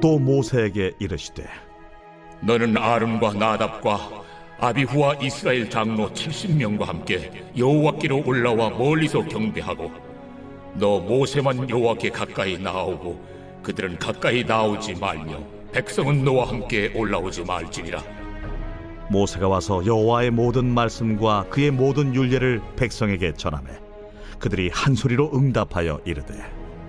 또 모세에게 이르시되 너는 아론과 나답과 아비후와 이스라엘 장로 70명과 함께 여호와께로 올라와 멀리서 경배하고 너 모세만 여호와께 가까이 나오고 그들은 가까이 나오지 말며 백성은 너와 함께 올라오지 말지니라. 모세가 와서 여호와의 모든 말씀과 그의 모든 율례를 백성에게 전하매 그들이 한 소리로 응답하여 이르되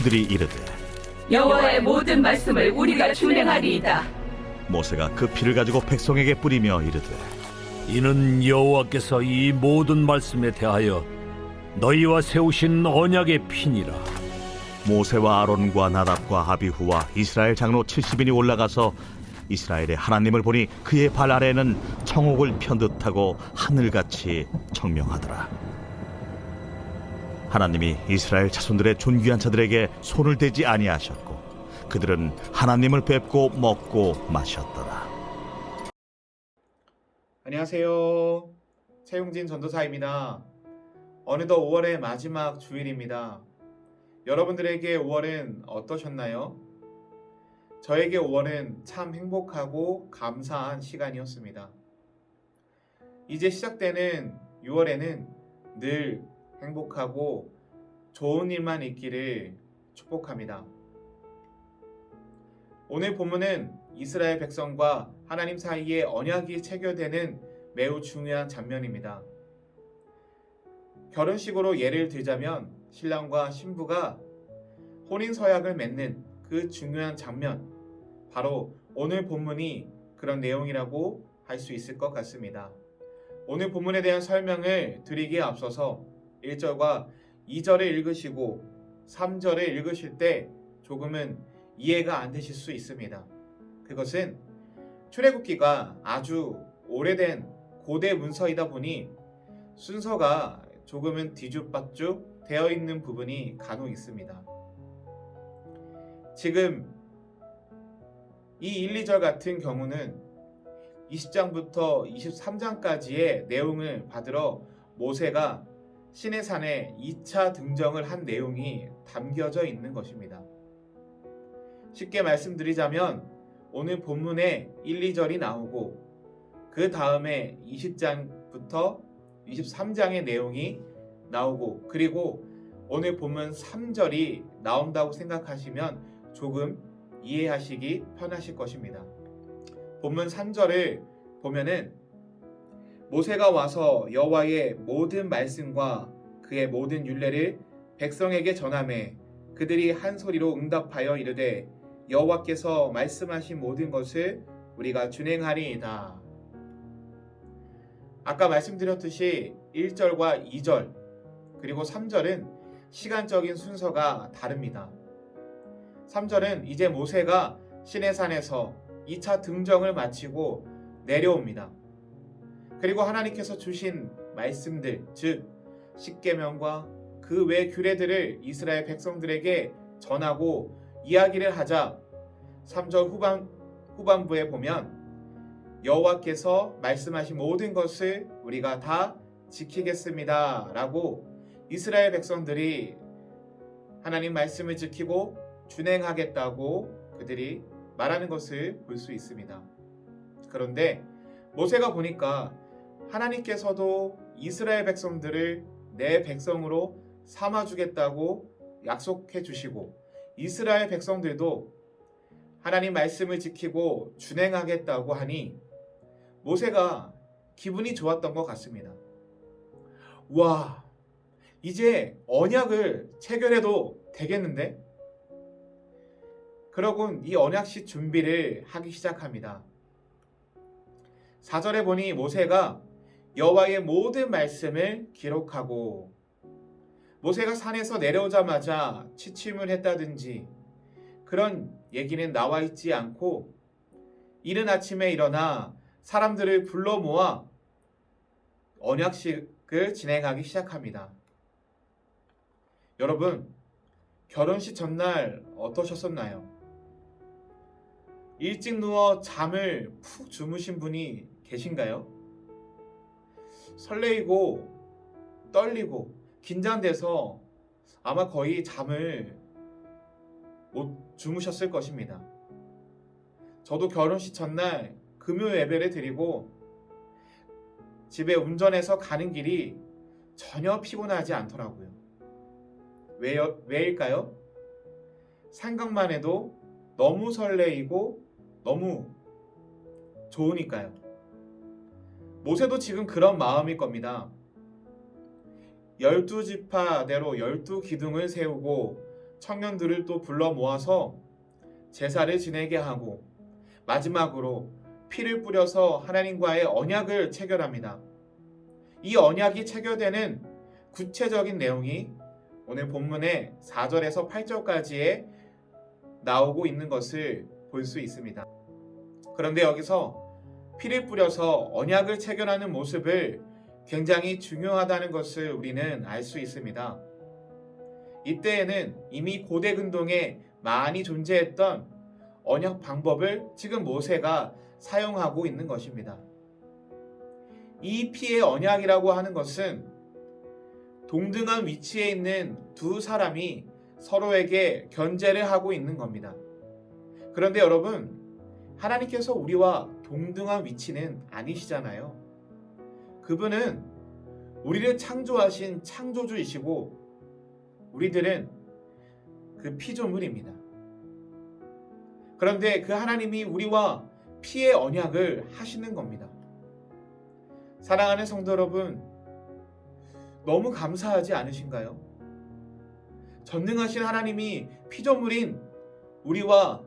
그들이 이르되 여호와의 모든 말씀을 우리가 준행하리이다. 모세가 그 피를 가지고 백성에게 뿌리며 이르되 이는 여호와께서 이 모든 말씀에 대하여 너희와 세우신 언약의 피니라. 모세와 아론과 나답과 아비후와 이스라엘 장로 70인이 올라가서 이스라엘의 하나님을 보니 그의 발 아래는 청옥을 편 듯하고 하늘같이 청명하더라. 하나님이 이스라엘 자손들의 존귀한 자들에게 손을 대지 아니하셨고 그들은 하나님을 뵙고 먹고 마셨더라. 안녕하세요. 최용진 전도사입니다. 어느덧 5월의 마지막 주일입니다. 여러분들에게 5월은 어떠셨나요? 저에게 5월은 참 행복하고 감사한 시간이었습니다. 이제 시작되는 6월에는 늘 행복하고 좋은 일만 있기를 축복합니다. 오늘 본문은 이스라엘 백성과 하나님 사이에 언약이 체결되는 매우 중요한 장면입니다. 결혼식으로 예를 들자면 신랑과 신부가 혼인 서약을 맺는 그 중요한 장면, 바로 오늘 본문이 그런 내용이라고 할 수 있을 것 같습니다. 오늘 본문에 대한 설명을 드리기에 앞서서 1절과 2절을 읽으시고 3절을 읽으실 때 조금은 이해가 안 되실 수 있습니다. 그것은 출애굽기가 아주 오래된 고대 문서이다 보니 순서가 조금은 뒤죽박죽 되어 있는 부분이 간혹 있습니다. 지금 이 1, 2절 같은 경우는 20장부터 23장까지의 내용을 받으러 모세가 시내산에 2차 등정을 한 내용이 담겨져 있는 것입니다. 쉽게 말씀드리자면 오늘 본문에 1, 2절이 나오고 그 다음에 20장부터 23장의 내용이 나오고 그리고 오늘 본문 3절이 나온다고 생각하시면 조금 이해하시기 편하실 것입니다. 본문 3절을 보면은 모세가 와서 여호와의 모든 말씀과 그의 모든 율례를 백성에게 전하매 그들이 한 소리로 응답하여 이르되 여호와께서 말씀하신 모든 것을 우리가 준행하리이다. 아까 말씀드렸듯이 1절과 2절 그리고 3절은 시간적인 순서가 다릅니다. 3절은 이제 모세가 시내산에서 2차 등정을 마치고 내려옵니다. 그리고 하나님께서 주신 말씀들, 즉 십계명과 그 외 규례들을 이스라엘 백성들에게 전하고 이야기를 하자 3절 후반 후반부에 보면 여호와께서 말씀하신 모든 것을 우리가 다 지키겠습니다라고 이스라엘 백성들이 하나님 말씀을 지키고 준행하겠다고 그들이 말하는 것을 볼 수 있습니다. 그런데 모세가 보니까 하나님께서도 이스라엘 백성들을 내 백성으로 삼아 주겠다고 약속해 주시고 이스라엘 백성들도 하나님 말씀을 지키고 준행하겠다고 하니 모세가 기분이 좋았던 것 같습니다. 와, 이제 언약을 체결해도 되겠는데? 그러곤 이 언약식 준비를 하기 시작합니다. 4절에 보니 모세가 여호와의 모든 말씀을 기록하고 모세가 산에서 내려오자마자 취침을 했다든지 그런 얘기는 나와 있지 않고 이른 아침에 일어나 사람들을 불러 모아 언약식을 진행하기 시작합니다. 여러분, 결혼식 전날 어떠셨었나요? 일찍 누워 잠을 푹 주무신 분이 계신가요? 설레이고 떨리고 긴장돼서 아마 거의 잠을 못 주무셨을 것입니다. 저도 결혼식 전날 금요 예배를 드리고 집에 운전해서 가는 길이 전혀 피곤하지 않더라고요. 왜요? 왜일까요? 생각만 해도 너무 설레이고 너무 좋으니까요. 모세도 지금 그런 마음일 겁니다. 열두 지파대로 열두 기둥을 세우고 청년들을 또 불러 모아서 제사를 지내게 하고 마지막으로 피를 뿌려서 하나님과의 언약을 체결합니다. 이 언약이 체결되는 구체적인 내용이 오늘 본문의 4절에서 8절까지에 나오고 있는 것을 볼 수 있습니다. 그런데 여기서 피를 뿌려서 언약을 체결하는 모습을 굉장히 중요하다는 것을 우리는 알 수 있습니다. 이때에는 이미 고대 근동에 많이 존재했던 언약 방법을 지금 모세가 사용하고 있는 것입니다. 이 피의 언약이라고 하는 것은 동등한 위치에 있는 두 사람이 서로에게 견제를 하고 있는 겁니다. 그런데 여러분, 하나님께서 우리와 동등한 위치는 아니시잖아요. 그분은 우리를 창조하신 창조주이시고 우리들은 그 피조물입니다. 그런데 그 하나님이 우리와 피의 언약을 하시는 겁니다. 사랑하는 성도 여러분, 너무 감사하지 않으신가요? 전능하신 하나님이 피조물인 우리와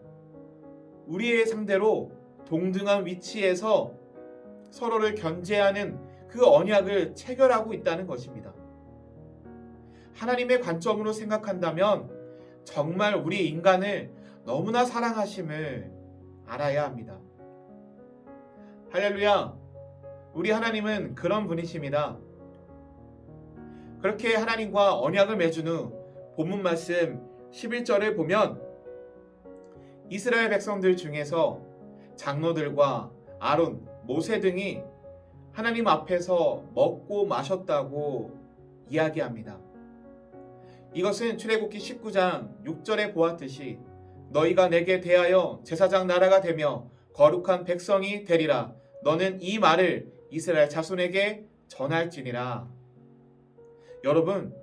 우리의 상대로 동등한 위치에서 서로를 견제하는 그 언약을 체결하고 있다는 것입니다. 하나님의 관점으로 생각한다면 정말 우리 인간을 너무나 사랑하심을 알아야 합니다. 할렐루야! 우리 하나님은 그런 분이십니다. 그렇게 하나님과 언약을 맺은 후 본문 말씀 11절을 보면 이스라엘 백성들 중에서 장로들과 아론, 모세 등이 하나님 앞에서 먹고 마셨다고 이야기합니다. 이것은 출애굽기 19장 6절에 보았듯이 너희가 내게 대하여 제사장 나라가 되며 거룩한 백성이 되리라. 너는 이 말을 이스라엘 자손에게 전할지니라. 여러분,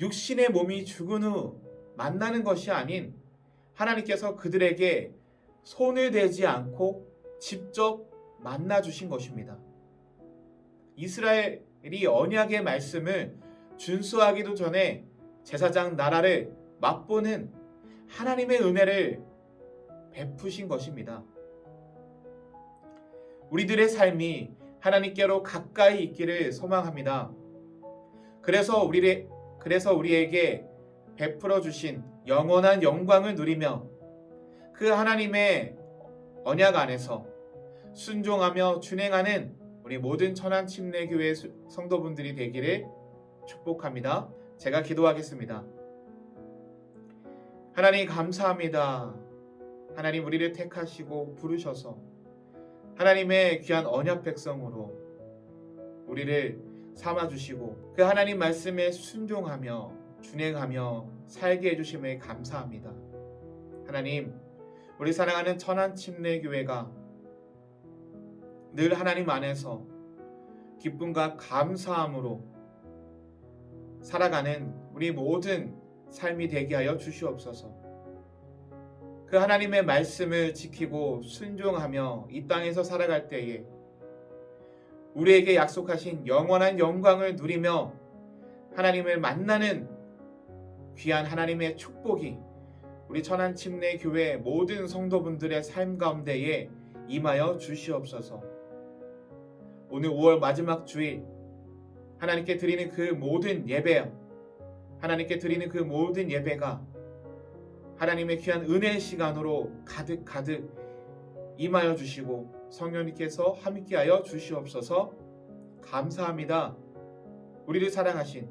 육신의 몸이 죽은 후 만나는 것이 아닌 하나님께서 그들에게 손을 대지 않고 직접 만나 주신 것입니다. 이스라엘이 언약의 말씀을 준수하기도 전에 제사장 나라를 맛보는 하나님의 은혜를 베푸신 것입니다. 우리들의 삶이 하나님께로 가까이 있기를 소망합니다. 그래서 우리 그래서 우리에게 베풀어 주신 영원한 영광을 누리며 그 하나님의 언약 안에서 순종하며 준행하는 우리 모든 천안 침례 교회 성도분들이 되기를 축복합니다. 제가 기도하겠습니다. 하나님 감사합니다. 하나님 우리를 택하시고 부르셔서 하나님의 귀한 언약 백성으로 우리를 삼아 주시고 그 하나님 말씀에 순종하며 준행하며 살게 해 주심에 감사합니다. 하나님 우리 사랑하는 천안 침례 교회가 늘 하나님 안에서 기쁨과 감사함으로 살아가는 우리 모든 삶이 되게 하여 주시옵소서. 그 하나님의 말씀을 지키고 순종하며 이 땅에서 살아갈 때에 우리에게 약속하신 영원한 영광을 누리며 하나님을 만나는 귀한 하나님의 축복이 우리 천안 침례 교회 모든 성도분들의 삶 가운데에 임하여 주시옵소서. 오늘 5월 마지막 주일 하나님께 드리는 그 모든 예배 하나님께 드리는 그 모든 예배가 하나님의 귀한 은혜의 시간으로 가득 가득 임하여 주시고 성령님께서 함께하여 주시옵소서 감사합니다. 우리를 사랑하신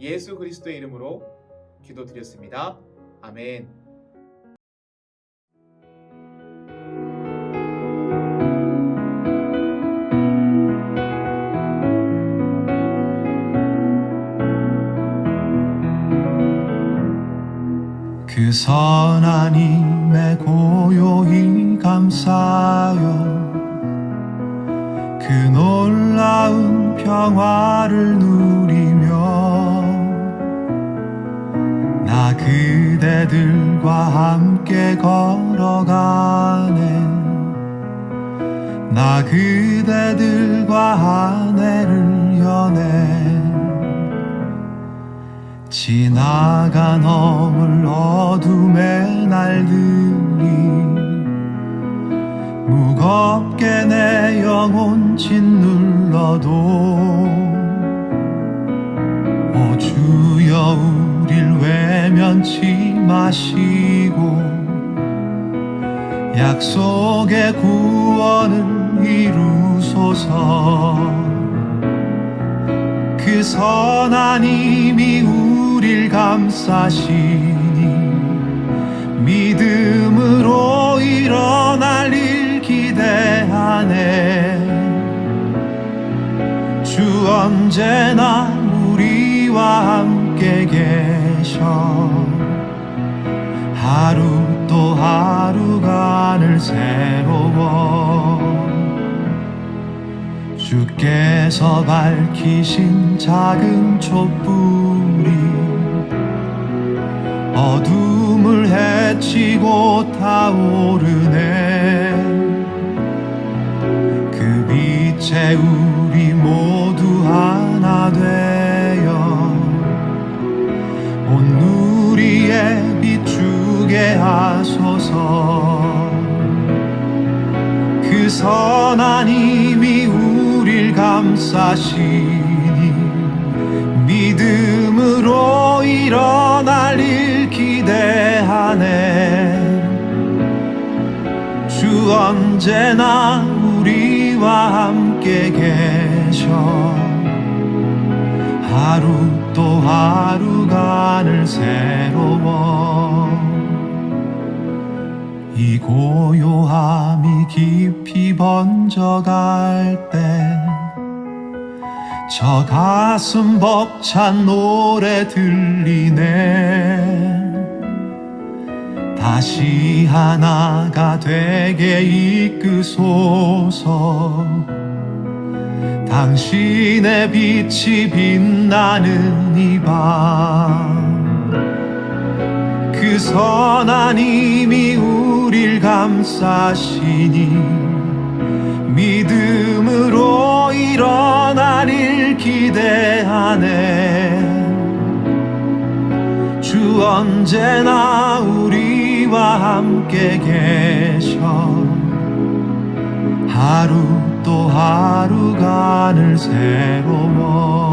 예수 그리스도의 이름으로 기도드렸습니다. 아멘. 그 힘에 고요히 감사요 그 놀라운 평화를 누 그대들과 함께 걸어가네. 나 그대들과 아내를 연애 지나가 넘을 어둠의 날들이 무겁게 내 영혼 짓눌러도. 오 주여 외면치 마시고 약속의 구원을 이루소서. 그 선한 힘이 우릴 감싸시니 믿음으로 일어날 일 기대하네 주 언제나 우리와 함께 계 셔. 하루 또 하루가 늘 새로워. 주께서 밝히신 작은 촛불이 어둠을 헤치고 타오르네. 그 빛에 우리 모두 하나 되 하소서 그 선한 힘이 우릴 감싸시니 믿음으로 일어날 일 기대하네. 주 언제나 우리와 함께 계셔. 하루 또 하루가 늘 새로워 이 고요함이 깊이 번져갈 때 저 가슴 벅찬 노래 들리네. 다시 하나가 되게 이끄소서. 당신의 빛이 빛나는 이밤 그 선한 힘이 우릴 감싸시니 믿음으로 일어날 일 기대하네. 주 언제나 우리와 함께 계셔. 하루 또 하루가 늘 새로워